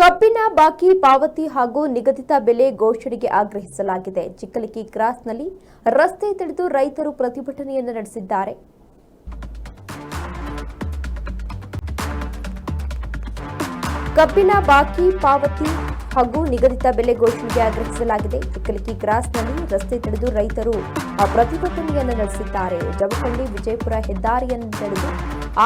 ಕಬ್ಬಿನ ಬಾಕಿ ಪಾವತಿ ಹಾಗೂ ನಿಗದಿತ ಬೆಲೆ ಘೋಷಣೆಗೆ ಆಗ್ರಹಿಸಲಾಗಿದೆ. ಚಿಕ್ಕಲಿಕ್ಕಿ ಕ್ರಾಸ್ನಲ್ಲಿ ರಸ್ತೆ ತಡೆದು ರೈತರು ಪ್ರತಿಭಟನೆಯನ್ನು ನಡೆಸಿದ್ದಾರೆ. ಕಬ್ಬಿನ ಬಾಕಿ ಪಾವತಿ ಹಾಗೂ ನಿಗದಿತ ಬೆಲೆ ಘೋಷಣೆಗೆ ಆಗ್ರಹಿಸಲಾಗಿದೆ. ಚಿಕ್ಕಲಿಕ್ಕಿ ಕ್ರಾಸ್ನಲ್ಲಿ ರಸ್ತೆ ತಡೆದು ರೈತರು ಪ್ರತಿಭಟನೆಯನ್ನು ನಡೆಸಿದ್ದಾರೆ. ಜಮಖಂಡಿ ವಿಜಯಪುರ ಹೆದ್ದಾರಿಯನ್ನು ತಡೆದು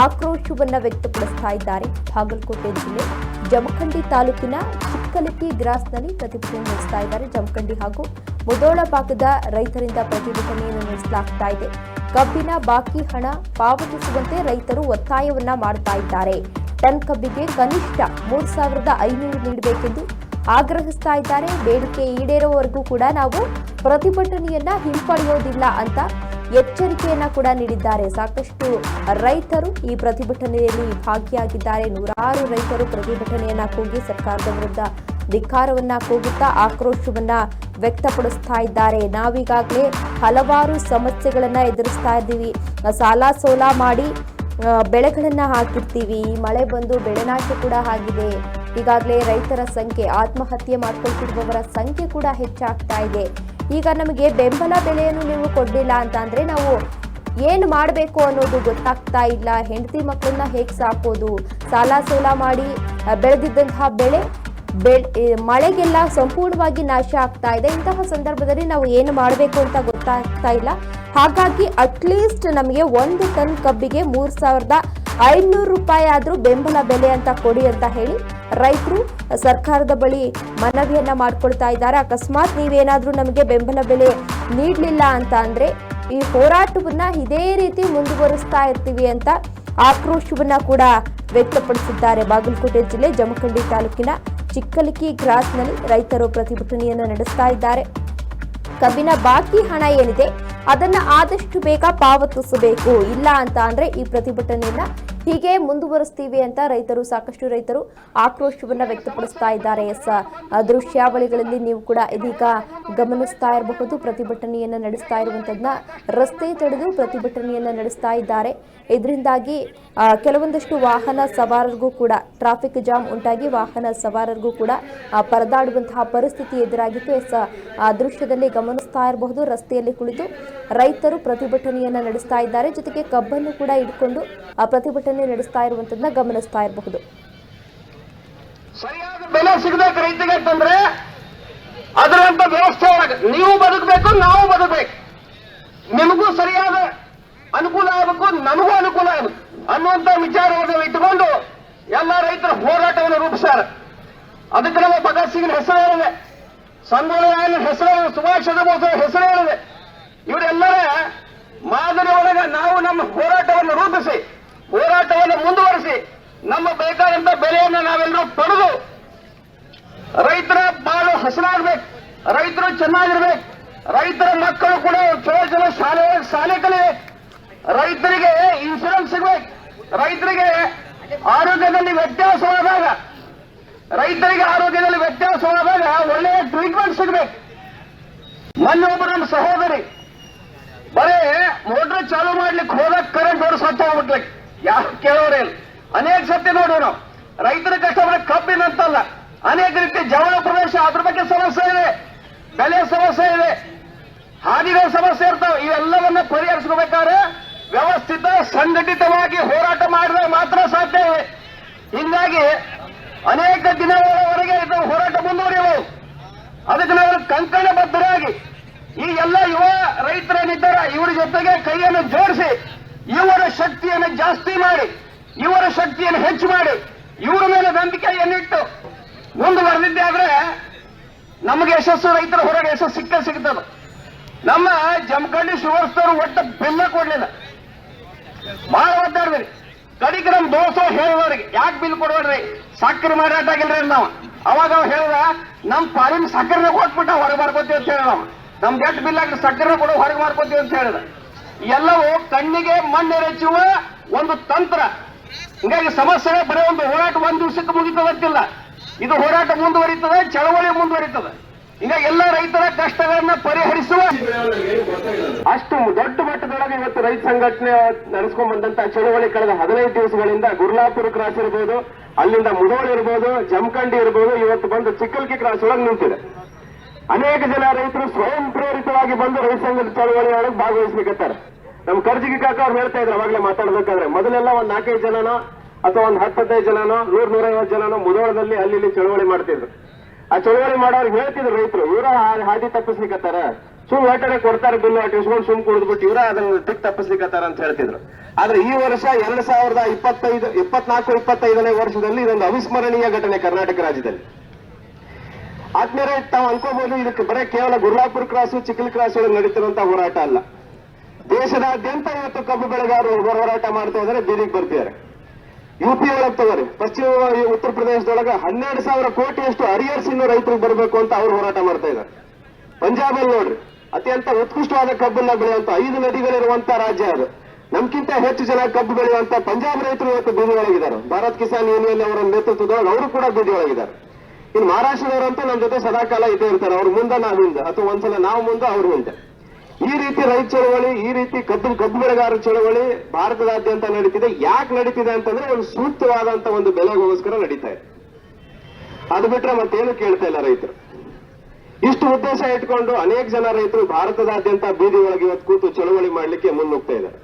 ಆಕ್ರೋಶವನ್ನ ವ್ಯಕ್ತಪಡಿಸ್ತಾ ಇದ್ದಾರೆ. ಬಾಗಲಕೋಟೆ ಜಿಲ್ಲೆ ಜಮಖಂಡಿ ತಾಲೂಕಿನ ಚಿಕ್ಕಲಕ್ಕಿ ಗ್ರಾಸ್ನಲ್ಲಿ ಪ್ರತಿಭಟನೆ ನಡೆಸ್ತಾ ಇದ್ದಾರೆ. ಜಮಖಂಡಿ ಹಾಗೂ ಮುದೋಳ ಭಾಗದ ರೈತರಿಂದ ಪ್ರತಿಭಟನೆಯನ್ನು ನಡೆಸಲಾಗ್ತಾ ಇದೆ. ಕಬ್ಬಿನ ಬಾಕಿ ಹಣ ಪಾವತಿಸುವಂತೆ ರೈತರು ಒತ್ತಾಯವನ್ನ ಮಾಡ್ತಾ ಇದ್ದಾರೆ. ಟನ್ ಕಬ್ಬಿಗೆ ಕನಿಷ್ಠ ಮೂರು ಸಾವಿರದ ಐನೂರು ನೀಡಬೇಕೆಂದು ಆಗ್ರಹಿಸ್ತಾ ಇದ್ದಾರೆ. ಬೇಡಿಕೆ ಈಡೇರುವವರೆಗೂ ಕೂಡ ನಾವು ಪ್ರತಿಭಟನೆಯನ್ನ ಹಿಂಪಡೆಯೋದಿಲ್ಲ ಅಂತ ಎಚ್ಚರಿಕೆಯನ್ನ ಕೂಡ ನೀಡಿದ್ದಾರೆ. ಸಾಕಷ್ಟು ರೈತರು ಈ ಪ್ರತಿಭಟನೆಯಲ್ಲಿ ಭಾಗಿಯಾಗಿದ್ದಾರೆ. ನೂರಾರು ರೈತರು ಪ್ರತಿಭಟನೆಯನ್ನ ಕೂಗಿ ಸರ್ಕಾರದ ವಿರುದ್ಧ ಧಿಕ್ಕಾರವನ್ನ ಕೂಗುತ್ತಾ ಆಕ್ರೋಶವನ್ನ ವ್ಯಕ್ತಪಡಿಸ್ತಾ ಇದ್ದಾರೆ. ನಾವೀಗಾಗಲೇ ಹಲವಾರು ಸಮಸ್ಯೆಗಳನ್ನ ಎದುರಿಸ್ತಾ ಇದ್ದೀವಿ. ಸಾಲ ಸೋಲ ಮಾಡಿ ಬೆಳೆಗಳನ್ನ ಹಾಕಿರ್ತೀವಿ. ಈ ಮಳೆ ಬಂದು ಬೆಳೆನಾಶ ಕೂಡ ಆಗಿದೆ. ಈಗಾಗಲೇ ರೈತರ ಸಂಖ್ಯೆ, ಆತ್ಮಹತ್ಯೆ ಮಾಡ್ಕೊಳ್ತಿರುವವರ ಸಂಖ್ಯೆ ಕೂಡ ಹೆಚ್ಚಾಗ್ತಾ ಇದೆ. ಈಗ ನಮಗೆ ಬೆಂಬಲ ಬೆಲೆಯನ್ನು ನೀವು ಕೊಡಲಿಲ್ಲ ಅಂತ ಅಂದ್ರೆ ನಾವು ಏನು ಮಾಡಬೇಕು ಅನ್ನೋದು ಗೊತ್ತಾಗ್ತಾ ಇಲ್ಲ. ಹೆಂಡತಿ ಮಕ್ಕಳನ್ನ ಹೇಗೆ ಸಾಕೋದು? ಸಾಲ ಸೋಲ ಮಾಡಿ ಬೆಳೆದಿದ್ದಂತಹ ಬೆಳೆ ಬೆಳೆ ಮಳೆಗೆಲ್ಲ ಸಂಪೂರ್ಣವಾಗಿ ನಾಶ ಆಗ್ತಾ ಇದೆ. ಇಂತಹ ಸಂದರ್ಭದಲ್ಲಿ ನಾವು ಏನು ಮಾಡಬೇಕು ಅಂತ ಗೊತ್ತಾಗ್ತಾ ಇಲ್ಲ. ಹಾಗಾಗಿ ಅಟ್ಲೀಸ್ಟ್ ನಮಗೆ ಒಂದು ಟನ್ ಕಬ್ಬಿಗೆ ಮೂರು ಸಾವಿರದ ಐನೂರು ರೂಪಾಯಿ ಆದರೂ ಬೆಂಬಲ ಬೆಲೆ ಅಂತ ಕೊಡಿ ಅಂತ ಹೇಳಿ ರೈತರು ಸರ್ಕಾರದ ಬಳಿ ಮನವಿಯನ್ನ ಮಾಡ್ಕೊಳ್ತಾ ಇದ್ದಾರೆ. ಅಕಸ್ಮಾತ್ ನೀವೇನಾದರೂ ನಮಗೆ ಬೆಂಬಲ ಬೆಲೆ ನೀಡಲಿಲ್ಲ ಅಂತ ಅಂದರೆ ಈ ಹೋರಾಟವನ್ನ ಇದೇ ರೀತಿ ಮುಂದುವರಿಸ್ತಾ ಇರ್ತೀವಿ ಅಂತ ಆಕ್ರೋಶವನ್ನ ಕೂಡ ವ್ಯಕ್ತಪಡಿಸಿದ್ದಾರೆ. ಬಾಗಲಕೋಟೆ ಜಿಲ್ಲೆ ಜಮಖಂಡಿ ತಾಲೂಕಿನ ಚಿಕ್ಕಲಿಕ್ಕಿ ಗ್ರಾಸ್ನಲ್ಲಿ ರೈತರು ಪ್ರತಿಭಟನೆಯನ್ನು ನಡೆಸ್ತಾ ಇದ್ದಾರೆ. ಕಬ್ಬಿನ ಬಾಕಿ ಹಣ ಏನಿದೆ ಅದನ್ನ ಆದಷ್ಟು ಬೇಗ ಪಾವತಿಸಬೇಕು. ಇಲ್ಲ ಅಂತ ಅಂದ್ರೆ ಈ ಪ್ರತಿಭಟನೆಯನ್ನ ಹೀಗೆ ಮುಂದುವರಿಸ್ತೀವಿ ಅಂತ ರೈತರು, ಸಾಕಷ್ಟು ರೈತರು ಆಕ್ರೋಶವನ್ನ ವ್ಯಕ್ತಪಡಿಸ್ತಾ ಇದ್ದಾರೆ. ಎಸ್ ದೃಶ್ಯಾವಳಿಗಳಲ್ಲಿ ನೀವು ಕೂಡ ಇದೀಗ ಗಮನಿಸ್ತಾ ಇರಬಹುದು. ಪ್ರತಿಭಟನೆಯನ್ನ ನಡೆಸ್ತಾ ಇರುವಂಥದ್ದನ್ನ ರಸ್ತೆ ತಡೆದು ಪ್ರತಿಭಟನೆಯನ್ನ ನಡೆಸ್ತಾ ಇದ್ದಾರೆ. ಇದರಿಂದಾಗಿ ಕೆಲವೊಂದಷ್ಟು ವಾಹನ ಸವಾರರಿಗೂ ಕೂಡ ಟ್ರಾಫಿಕ್ ಜಾಮ್ ಉಂಟಾಗಿ ವಾಹನ ಸವಾರರಿಗೂ ಕೂಡ ಪರದಾಡುವಂತಹ ಪರಿಸ್ಥಿತಿ ಎದುರಾಗಿತ್ತು. ಎಸ್, ಆ ದೃಶ್ಯದಲ್ಲಿ ಗಮನಿಸ್ತಾ ಇರಬಹುದು. ರಸ್ತೆಯಲ್ಲಿ ಕುಳಿತು ರೈತರು ಪ್ರತಿಭಟನೆಯನ್ನ ನಡೆಸ್ತಾ ಇದ್ದಾರೆ. ಜೊತೆಗೆ ಕಬ್ಬನ್ನು ಕೂಡ ಇಟ್ಕೊಂಡು ಆ ಪ್ರತಿಭಟನೆ ನಡೆಸ್ತಾ ಇರುವಂತದನ್ನ ಗಮನಿಸ್ತಾ ಇರಬಹುದು. ಸರಿಯಾದ ಬೆಲೆ ಸಿಗಬೇಕು ರೈತರಿಗೆ ಅಂತಂದ್ರೆ, ಅದರಂತ ವ್ಯವಸ್ಥೆ ಒಳಗೆ ನೀವು ಬದುಕಬೇಕು, ನಾವು ಬದುಕಬೇಕು. ನಿಮಗೂ ಸರಿಯಾದ ಅನುಕೂಲ ಆಗಬೇಕು, ನಮಗೂ ಅನುಕೂಲ ಆಗಬೇಕು ಅನ್ನುವಂತ ವಿಚಾರವನ್ನು ಇಟ್ಟುಕೊಂಡು ಎಲ್ಲ ರೈತರ ಹೋರಾಟವನ್ನು ರೂಪಿಸ್ಯಾರ. ಅದಕ್ಕೆ ನಮ್ಮ ಭಗತ್ ಸಿಂಗ್ನ ಹೆಸರು ಸಂಗೊಳ್ಳಿ ಹೆಸರು ಸುಭಾಷ್ ಚಂದ್ರ ಬೋಸ್ ಹೆಸರು ಹೇಳಿದೆ. ಇವರೆಲ್ಲರ ಮಾದರಿ ಒಳಗೆ ನಾವು ನಮ್ಮ ಹೋರಾಟವನ್ನು ರೂಪಿಸಿ, ಹೋರಾಟವನ್ನು ಮುಂದುವರಿಸಿ, ನಮ್ಮ ಬೇಕಾದಂತ ಬೆಲೆಯನ್ನು ನಾವೆಲ್ಲರೂ ಪಡೆದು ರೈತರ ಬಾಳು ಹಸನಾಗ್ಬೇಕು ರೈತರು ಚೆನ್ನಾಗಿರ್ಬೇಕು, ರೈತರ ಮಕ್ಕಳು ಕೂಡ ಚಲೋ ಚಲೋ ಶಾಲೆ ಶಾಲೆ ಕಲಿಬೇಕು, ರೈತರಿಗೆ ಇನ್ಶೂರೆನ್ಸ್ ಸಿಗ್ಬೇಕು, ರೈತರಿಗೆ ಆರೋಗ್ಯದಲ್ಲಿ ವ್ಯತ್ಯಾಸವಾದಾಗ, ರೈತರಿಗೆ ಆರೋಗ್ಯದಲ್ಲಿ ವ್ಯತ್ಯಾಸವಾದಾಗ ಸಿಗ್ಬೇಕು. ಮೊನ್ನೆ ಒಬ್ಬರು ನಮ್ಮ ಸಹೋದರಿ ಬರೇ ಮೋಟರ್ ಚಾಲೂ ಮಾಡ್ಲಿಕ್ಕೆ ಹೋದಾಗ ಕರೆಂಟ್ ಹೊರ ಸತ್ತ ಹೋಗ್ಬಿಟ್ಲಿಕ್ಕೆ ಯಾರು ಕೇಳೋರೇ ಅನೇಕ ಸತಿ ನೋಡಿ ನಾವು ರೈತರ ಕಷ್ಟಪಡ ಕಬ್ಬಿನಂತಲ್ಲ ಅನೇಕ ರೀತಿ ಜವಳ ಪ್ರದೇಶ ಅದ್ರ ಬಗ್ಗೆ ಸಮಸ್ಯೆ ಇದೆ. ಬೆಲೆ ಸಮಸ್ಯೆ ಇದೆ. ಹಾನಿಗಳ ಸಮಸ್ಯೆ ಇರ್ತಾವೆ. ಇವೆಲ್ಲವನ್ನ ಪರಿಹರಿಸ್ಕೋಬೇಕಾದ್ರೆ ವ್ಯವಸ್ಥಿತ, ಸಂಘಟಿತವಾಗಿ ಹೋರಾಟ ಮಾಡಿದ್ರೆ ಮಾತ್ರ ಸಾಧ್ಯ ಇದೆ. ಹೀಗಾಗಿ ಅನೇಕ ದಿನಗಳವರೆಗೆ ಇದು ಹೋರಾಟ ಮುಂದುವರಿಯಬಹುದು. ಅದಕ್ಕೆ ನಾವು ಕಂಕಣಬದ್ಧರಾಗಿ ಈ ಎಲ್ಲ ಯುವ ರೈತರೇನಿದ್ದಾರ ಇವರ ಜೊತೆಗೆ ಕೈಯನ್ನು ಜೋಡಿಸಿ, ಇವರ ಶಕ್ತಿಯನ್ನು ಜಾಸ್ತಿ ಮಾಡಿ, ಇವರ ಶಕ್ತಿಯನ್ನು ಹೆಚ್ಚು ಮಾಡಿ, ಇವರ ಮೇಲೆ ನಂಬಿಕೆಯನ್ನಿಟ್ಟು ಮುಂದುವರೆದಿದ್ದೆ ಆದ್ರೆ ನಮಗೆ ಯಶಸ್ಸು, ರೈತರ ಹೊರಗೆ ಯಶಸ್ಸು ಸಿಕ್ಕ ಸಿಗ್ತದ. ನಮ್ಮ ಜಮಖಂಡಿ ಶಿವರ್ಸ್ತವರು ಒಟ್ಟ ಬೆಲ್ಲ ಕೊಡ್ಲಿಲ್ಲ. ಬಹಳ ಒದ್ದಾಡ್ರಿ ಕಡಿಗೆ ನಮ್ಮ ದೋಸ ಹೇಳುವವರಿಗೆ ಯಾಕೆ ಬಿಲ್ ಕೊಡ್ಬೇಡ್ರಿ ಸಕ್ಕರೆ ಮಾರಾಟ ಆಗಿಲ್ರಿ ನಾವು ಅವಾಗ ಅವ ಹೇಳಿದ, ನಮ್ ಪಾಲಿನ ಸಕ್ಕರೆ ಕೊಟ್ಬಿಟ್ಟ ಹೊರಗೆ ಮಾಡ್ಕೋತೀವಿ ಅಂತ ಹೇಳಿದ ನಾವು ಎಷ್ಟು ಬಿಲ್ ಆಗ್ಲಿ ಸಕ್ಕರೆ ಕೊಡು, ಹೊರಗೆ ಮಾಡ್ಕೋತೀವಿ ಅಂತ ಹೇಳಿದ. ಎಲ್ಲವೂ ಕಣ್ಣಿಗೆ ಮಣ್ಣೆರಚುವ ಒಂದು ತಂತ್ರ. ಹಿಂಗಾಗಿ ಸಮಸ್ಯೆ ಬರೀ ಒಂದು ಹೋರಾಟ ಒಂದ್ ದಿವಸಕ್ಕೆ ಮುಗಿತದಂತಿಲ್ಲ ಇದು ಹೋರಾಟ ಮುಂದುವರಿತದೆ, ಚಳವಳಿ ಮುಂದುವರಿತದೆ. ಈಗ ಎಲ್ಲ ರೈತರ ಕಷ್ಟಗಳನ್ನ ಪರಿಹರಿಸುವ ಅಷ್ಟು ದೊಡ್ಡ ಮಟ್ಟದೊಳಗೆ ಇವತ್ತು ರೈತ ಸಂಘಟನೆ ನಡೆಸ್ಕೊಂಡ್ ಬಂದಂತ ಚಳವಳಿ ಕಳೆದ ಹದಿನೈದು ದಿವಸಗಳಿಂದ ಗುರ್ಲಾಪುರ ಕ್ರಾಸ್ ಇರ್ಬೋದು, ಅಲ್ಲಿಂದ ಮುಧೋಳ್ ಇರ್ಬೋದು, ಜಮಖಂಡಿ ಇರ್ಬೋದು, ಇವತ್ತು ಬಂದು ಚಿಕ್ಕಲ್ಕಿ ಕ್ರಾಸ್ ಒಳಗೆ ನಿಂತಿದೆ. ಅನೇಕ ಜನ ರೈತರು ಸ್ವಯಂ ಪ್ರೇರಿತವಾಗಿ ಬಂದು ರೈತ ಸಂಘದ ಚಳವಳಿ ಒಳಗೆ ಭಾಗವಹಿಸ್ಲಿಕ್ಕತ್ತಾರೆ ನಮ್ಮ ಕರ್ಜಿಗಿ ಕಾಕ ಅವ್ರು ಹೇಳ್ತಾ ಇದ್ರು, ಅವಾಗಲೇ ಮಾತಾಡ್ಬೇಕಾದ್ರೆ, ಮೊದಲೆಲ್ಲ ಒಂದ್ ನಾಲ್ಕೈದು ಜನನೋ, ಅಥವಾ ಒಂದ್ ಹತ್ತೈದು ಜನನೋ ನೂರ್ ನೂರೈವತ್ತು ಜನನೋ ಮುಧೋಳದಲ್ಲಿ ಅಲ್ಲಿ ಚಳವಳಿ ಮಾಡ್ತಿದ್ರು. ಆ ಚಳವಳಿ ಮಾಡೋರು ಹೇಳ್ತಿದ್ರು ರೈತರು, ಇವರ ಹಾದಿ ತಪ್ಪಿಸ್ಲಿಕ್ಕತ್ತಾರ ಸುಮ್ ಒಟ್ಟಾರೆ ಕೊಡ್ತಾರೆ ಬಿಲ್ ಇಸ್ಕೊಂಡು ಸುಮ್ ಕುಡಿದ್ಬಿಟ್ಟು ಇವರ ಅದನ್ನ ತಿಕ್ ತಪ್ಪಿಸ್ಲಿಕ್ಕತ್ತಾರ ಅಂತ ಹೇಳ್ತಿದ್ರು. ಆದ್ರೆ ಈ ವರ್ಷ ಎರಡ್ ಸಾವಿರದ ಇಪ್ಪತ್ತೈದು, ಇಪ್ಪತ್ನಾಲ್ಕು, ಇಪ್ಪತ್ತೈದನೇ ವರ್ಷದಲ್ಲಿ ಇದೊಂದು ಅವಿಸ್ಮರಣೀಯ ಘಟನೆ ಕರ್ನಾಟಕ ರಾಜ್ಯದಲ್ಲಿ. ಆದ್ಮೇಲೆ ತಾವು ಅನ್ಕೋಬಹುದು ಇದಕ್ಕೆ ಬರೀ ಕೇವಲ ಗುರ್ಲಾಪುರ ಕ್ರಾಸು, ಚಿಕ್ಕಲ್ ಕ್ರಾಸ್ ಒಳಗೆ ನಡೀತಿರುವಂತ ಹೋರಾಟ ಅಲ್ಲ. ದೇಶದಾದ್ಯಂತ ಇವತ್ತು ಕಬ್ಬು ಬೆಳೆಗಾರರು ಹೋರಾಟ ಮಾಡ್ತಾ ಇದ್ದಾರೆ ಬೀದಿಗೆ ಬರ್ತಿದ್ದಾರೆ. ಯುಪಿ ಒಳಗೆ ತಗೋರಿ ಪಶ್ಚಿಮ ಉತ್ತರ ಪ್ರದೇಶದೊಳಗೆ ಹನ್ನೆರಡು ಸಾವಿರ ಕೋಟಿಯಷ್ಟು ಅರಿಯರ್ಸ್ ಇನ್ನು ರೈತರಿಗೆ ಬರಬೇಕು ಅಂತ ಅವರು ಹೋರಾಟ ಮಾಡ್ತಾ ಇದ್ದಾರೆ. ಪಂಜಾಬಲ್ಲಿ ನೋಡ್ರಿ, ಅತ್ಯಂತ ಉತ್ಕೃಷ್ಟವಾದ ಕಬ್ಬನ್ನ ಬೆಳೆಯುವಂತ ಐದು ನದಿಗಳಿರುವಂತ ರಾಜ್ಯ ಅದು. ನಮ್ಗಿಂತ ಹೆಚ್ಚು ಜನ ಕಬ್ಬು ಬೆಳೆಯುವಂತ ಪಂಜಾಬ್ ರೈತರು ಇವತ್ತು ಬೀದಿ ಒಳಗಿದ್ದಾರೆ ಭಾರತ್ ಕಿಸಾನ್ ಯೂನಿಯನ್ ಅವರ ನೇತೃತ್ವದೊಳಗೆ ಅವರು ಕೂಡ ಬೀದಿ ಒಳಗಿದ್ದಾರೆ ಇನ್ನು ಮಹಾರಾಷ್ಟ್ರದವರಂತೂ ನಮ್ಮ ಜೊತೆ ಸದಾಕಾಲ ಇದ್ದೇ ಇರ್ತಾರೆ ಅವ್ರ ಮುಂದೆ ನಾವು ಹಿಂದೆ ಅಥವಾ ಒಂದ್ಸಲ ನಾವು ಮುಂದೆ, ಅವ್ರ ಹಿಂದೆ ಈ ರೀತಿ ರೈತ ಚಳವಳಿ, ಈ ರೀತಿ ಕದ್ದು ಕಬ್ಬು ಬೆಳೆಗಾರರ ಚಳವಳಿ ಭಾರತದಾದ್ಯಂತ ನಡೀತಿದೆ. ಯಾಕೆ ನಡೀತಿದೆ ಅಂತಂದ್ರೆ ಒಂದು ಸೂಕ್ತವಾದಂತ ಒಂದು ಬೆಲೆಗೋಸ್ಕರ ನಡೀತಾ ಇದೆ. ಅದು ಬಿಟ್ರೆ ಮತ್ತೇನು ಕೇಳ್ತಾ ಇಲ್ಲ ರೈತರು. ಇಷ್ಟು ಉದ್ದೇಶ ಇಟ್ಕೊಂಡು ಅನೇಕ ಜನ ರೈತರು ಭಾರತದಾದ್ಯಂತ ಬೀದಿ ಒಳಗೆ ಇವತ್ತು ಕೂತು ಚಳವಳಿ ಮಾಡ್ಲಿಕ್ಕೆ ಮುನ್ನುಗ್ತಾ ಇದ್ದಾರೆ.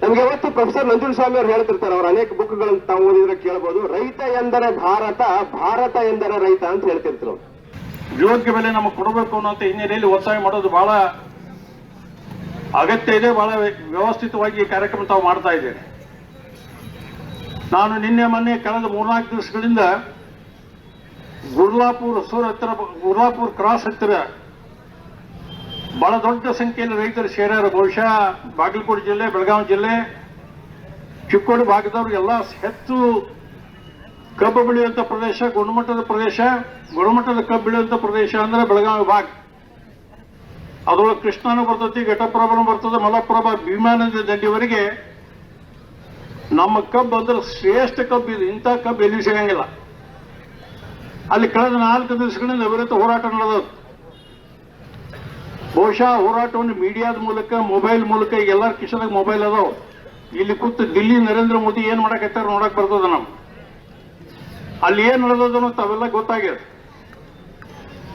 ನಮ್ಗೆ ಇವತ್ತು ಪ್ರೊಫೆಸರ್ ಸ್ವಾಮಿ ಅವರು ಹೇಳ್ತಿರ್ತಾರೆ, ಅವ್ರ ಅನೇಕ ಬುಕ್ಗಳನ್ನು ತಾವು ಓದಿದ್ರೆ ಕೇಳಬಹುದು ರೈತ ಎಂದರೆ ಭಾರತ ಭಾರತ ಎಂದರೆ ರೈತ ಅಂತ ಹೇಳ್ತಿರ್ತಾರೆ. ಯೋಗ್ಯ ಬೆಲೆ ನಮಗೆ ಕೊಡಬೇಕು ಅನ್ನೋ ಹಿನ್ನೆಲೆಯಲ್ಲಿ ಒತ್ತಾಯ ಮಾಡೋದು ಬಹಳ ಅಗತ್ಯ ಇದೆ, ಬಹಳ ವ್ಯವಸ್ಥಿತವಾಗಿ ಈ ಕಾರ್ಯಕ್ರಮ ತಾವು ಮಾಡ್ತಾ ಇದ್ದೇನೆ. ನಾನು ನಿನ್ನೆ ಮೊನ್ನೆ ಕಳೆದ ಮೂರ್ನಾಲ್ಕು ದಿವಸಗಳಿಂದ ಗುರ್ಲಾಪುರ್ ಸೂರ್ ಹತ್ತಿರ, ಗುರ್ಲಾಪುರ್ ಕ್ರಾಸ್ ಹತ್ತಿರ ಬಹಳ ದೊಡ್ಡ ಸಂಖ್ಯೆಯಲ್ಲಿ ರೈತರು ಸೇರ್ಯಾರ. ಬಹುಶಃ ಬಾಗಲಕೋಟೆ ಜಿಲ್ಲೆ, ಬೆಳಗಾವಿ ಜಿಲ್ಲೆ, ಚಿಕ್ಕೋಡಿ ಭಾಗದವರು ಎಲ್ಲ ಹೆಚ್ಚು ಕಬ್ಬು ಬೆಳೆಯುವಂಥ ಪ್ರದೇಶ, ಗುಣಮಟ್ಟದ ಪ್ರದೇಶ, ಗುಣಮಟ್ಟದ ಕಬ್ಬು ಬೆಳೆಯುವಂಥ ಪ್ರದೇಶ ಅಂದರೆ ಬೆಳಗಾವಿ ಭಾಗ. ಅದ್ರೊಳಗೆ ಕೃಷ್ಣನು ಬರ್ತತಿ, ಘಟಪ್ರಭನು ಬರ್ತದೆ ಮಲಪ್ರಭ ಭೀಮಾನಂದ ನದಿ ದಂಡಿವರೆಗೆ ನಮ್ಮ ಕಬ್ಬು ಅಂದ್ರೆ ಶ್ರೇಷ್ಠ ಕಬ್ಬು ಇದು, ಇಂಥ ಕಬ್ಬು ಎಲ್ಲಿ ಸಿಗಂಗಿಲ್ಲ. ಅಲ್ಲಿ ಕಳೆದ ನಾಲ್ಕು ದಿವಸಗಳಿಂದ ಅವಿರತ ಹೋರಾಟ ನಡೆದದ್ದು. ಬಹುಶಃ ಹೋರಾಟವನ್ನು ಮೀಡಿಯಾದ ಮೂಲಕ, ಮೊಬೈಲ್ ಮೂಲಕ ಈಗ ಎಲ್ಲರ ಕಿಶದಾಗ ಮೊಬೈಲ್ ಅದಾವ. ಇಲ್ಲಿ ಕೂತು ದಿಲ್ಲಿ ನರೇಂದ್ರ ಮೋದಿ ಏನ್ ಮಾಡಕತ್ತಾರ ನೋಡಕ್ ಬರ್ತದ ನಾವು ಅಲ್ಲಿ ಏನ್ ನಡೆದದನ್ನು ತಾವೆಲ್ಲ ಗೊತ್ತಾಗ್ಯದ.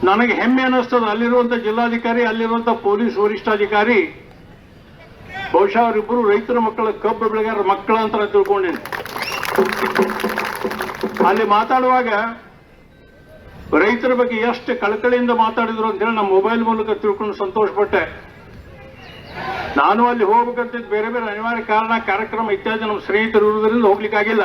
ನನಗೆ ಹೆಮ್ಮೆ ಅನ್ನಿಸ್ತದೆ. ಅಲ್ಲಿರುವಂಥ ಜಿಲ್ಲಾಧಿಕಾರಿ ಅಲ್ಲಿರುವಂಥ ಪೊಲೀಸ್ ವರಿಷ್ಠಾಧಿಕಾರಿ, ಬಹುಶಃ ಅವರಿಬ್ಬರು ರೈತರ ಮಕ್ಕಳ ಕಬ್ಬು ಬೆಳೆಗಾರರ ಮಕ್ಕಳ ಅಂತ ತಿಳ್ಕೊಂಡೇನೆ. ಅಲ್ಲಿ ಮಾತಾಡುವಾಗ ರೈತರ ಬಗ್ಗೆ ಎಷ್ಟು ಕಳಕಳಿಯಿಂದ ಮಾತಾಡಿದ್ರು ಅಂತ ಹೇಳಿ ನಮ್ಮ ಮೊಬೈಲ್ ಮೂಲಕ ತಿಳ್ಕೊಂಡು ಸಂತೋಷಪಟ್ಟೆ. ನಾನು ಅಲ್ಲಿ ಹೋಗ್ಬೇಕಂತಿದ್ದು ಬೇರೆ ಬೇರೆ ಅನಿವಾರ್ಯ ಕಾರಣ, ಕಾರ್ಯಕ್ರಮ ಇತ್ಯಾದಿ ನಮ್ಮ ಸ್ನೇಹಿತರು ಇರುವುದರಿಂದ ಹೋಗ್ಲಿಕ್ಕಾಗಿಲ್ಲ.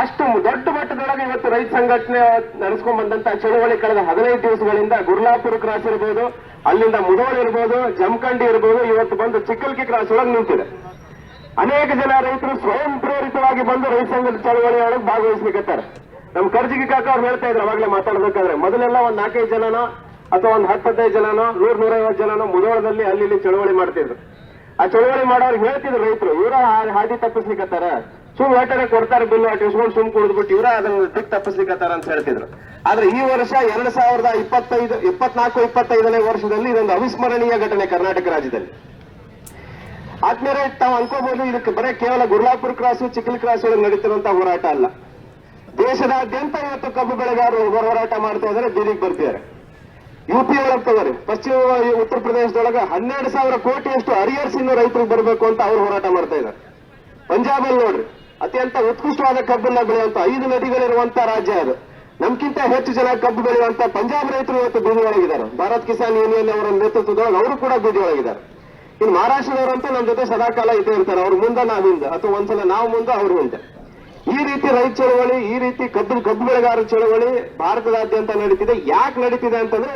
ಅಷ್ಟು ದೊಡ್ಡ ಮಟ್ಟದೊಳಗೆ ಇವತ್ತು ರೈತ ಸಂಘಟನೆ ನಡೆಸ್ಕೊಂಡ್ ಬಂದಂತ ಚಳುವಳಿ ಕಳೆದ ಹದಿನೈದು ದಿವಸಗಳಿಂದ ಗುರ್ಲಾಪುರ ಕ್ರಾಸ್ ಇರ್ಬೋದು, ಅಲ್ಲಿಂದ ಮುಧೋಳ್ ಇರ್ಬೋದು, ಜಮಖಂಡಿ ಇರ್ಬೋದು, ಇವತ್ತು ಬಂದು ಚಿಕ್ಕಲ್ಕಿ ಕ್ರಾಸ್ ಒಳಗೆ ನಿಂತಿದೆ. ಅನೇಕ ಜನ ರೈತರು ಸ್ವಯಂ ಪ್ರೇರಿತವಾಗಿ ಬಂದು ರೈತ ಸಂಘದ ಚಳವಳಿ ಒಳಗೆ ಭಾಗವಹಿಸ್ಲಿಕ್ಕತ್ತಾರೆ ನಮ್ಮ ಕರ್ಜಿಗಿ ಕಾಕ ಅವ್ರು ಹೇಳ್ತಾ ಇದ್ರು ಅವಾಗಲೇ ಮಾತಾಡ್ಬೇಕಾದ್ರೆ, ಮೊದಲೆಲ್ಲ ಒಂದ್ ನಾಲ್ಕೈದು ಜನನೋ ಅಥವಾ ಒಂದ್ ಹತ್ತೈದು ಜನನೋ, ನೂರ್ ನೂರೈವತ್ತು ಜನನೋ ಮುಧೋಳದಲ್ಲಿ ಅಲ್ಲಿ ಚಳವಳಿ ಮಾಡ್ತಿದ್ರು. ಆ ಚಳವಳಿ ಮಾಡೋರು ಹೇಳ್ತಿದ್ರು ರೈತರು, ಇವರ ಹಾದಿ ತಪ್ಪಿಸ್ಲಿಕ್ಕತ್ತಾರ ಸುಮ್ ಒಟ್ಟಾರೆ ಕೊಡ್ತಾರೆ ಬಿಲ್ ಅಟ್ ಇಸ್ಕೊಂಡು ಸುಮ್ ಕುಡಿದ್ಬಿಟ್ಟು ಇವರ ಅದನ್ನ ದಿಕ್ ತಪ್ಪಿಸ್ಲಿಕ್ಕತ್ತಾರ ಅಂತ ಹೇಳ್ತಿದ್ರು. ಆದ್ರೆ ಈ ವರ್ಷ ಎರಡ್ ಸಾವಿರದ ಇಪ್ಪತ್ತೈದು, ಇಪ್ಪತ್ನಾಲ್ಕು, ಇಪ್ಪತ್ತೈದನೇ ವರ್ಷದಲ್ಲಿ ಇದೊಂದು ಅವಿಸ್ಮರಣೀಯ ಘಟನೆ ಕರ್ನಾಟಕ ರಾಜ್ಯದಲ್ಲಿ. ಆದ್ಮೇಲೆ ತಾವು ಅನ್ಕೋಬಹುದು ಇದಕ್ಕೆ ಬರೀ ಕೇವಲ ಗುರ್ಲಾಪುರ ಕ್ರಾಸು ಚಿಕ್ಕಲ್ ಕ್ರಾಸ್ ಒಳಗೆ ನಡೀತಿರುವಂತ ಹೋರಾಟ ಅಲ್ಲ. ದೇಶದಾದ್ಯಂತ ಇವತ್ತು ಕಬ್ಬು ಬೆಳೆಗಾರರು ಹೋರಾಟ ಮಾಡ್ತಾ ಇದ್ದಾರೆ ಬೀದಿಗೆ ಬರ್ತಿದ್ದಾರೆ. ಯುಪಿ ಒಳಗೆ ತಗೋರಿ, ಪಶ್ಚಿಮ ಉತ್ತರ ಪ್ರದೇಶದೊಳಗೆ ಹನ್ನೆರಡು ಸಾವಿರ ಕೋಟಿಯಷ್ಟು ಅರಿಯರ್ಸ್ ಇನ್ನು ರೈತರಿಗೆ ಬರಬೇಕು ಅಂತ ಅವರು ಹೋರಾಟ ಮಾಡ್ತಾ ಇದ್ದಾರೆ. ಪಂಜಾಬಲ್ಲಿ ನೋಡ್ರಿ ಅತ್ಯಂತ ಉತ್ಕೃಷ್ಟವಾದ ಕಬ್ಬನ್ನ ಬೆಳೆಯುವಂತ ಐದು ನದಿಗಳಿರುವಂತ ರಾಜ್ಯ ಅದು. ನಮ್ಗಿಂತ ಹೆಚ್ಚು ಜನ ಕಬ್ಬು ಬೆಳೆಯುವಂತ ಪಂಜಾಬ್ ರೈತರು ಇವತ್ತು ಬೀದಿ ಒಳಗಿದ್ದಾರೆ ಭಾರತ್ ಕಿಸಾನ್ ಯೂನಿಯನ್ ಅವರ ನೇತೃತ್ವದೊಳಗೆ ಅವರು ಕೂಡ ಬೀದಿ ಒಳಗಿದ್ದಾರೆ ಇನ್ನು ಮಹಾರಾಷ್ಟ್ರದವರಂತೂ ನಮ್ಮ ಜೊತೆ ಸದಾಕಾಲ ಇದ್ದೇ ಇರ್ತಾರೆ ಅವ್ರ ಮುಂದೆ ನಾವು ಹಿಂದೆ ಅಥವಾ ಒಂದ್ಸಲ ನಾವು ಮುಂದೆ, ಅವ್ರ ಮುಂದೆ. ಈ ರೀತಿ ರೈತ ಚಳವಳಿ, ಈ ರೀತಿ ಕಬ್ಬು ಕಬ್ಬು ಬೆಳೆಗಾರರ ಚಳವಳಿ ಭಾರತದಾದ್ಯಂತ ನಡೀತಿದೆ. ಯಾಕೆ ನಡೀತಿದೆ ಅಂತಂದ್ರೆ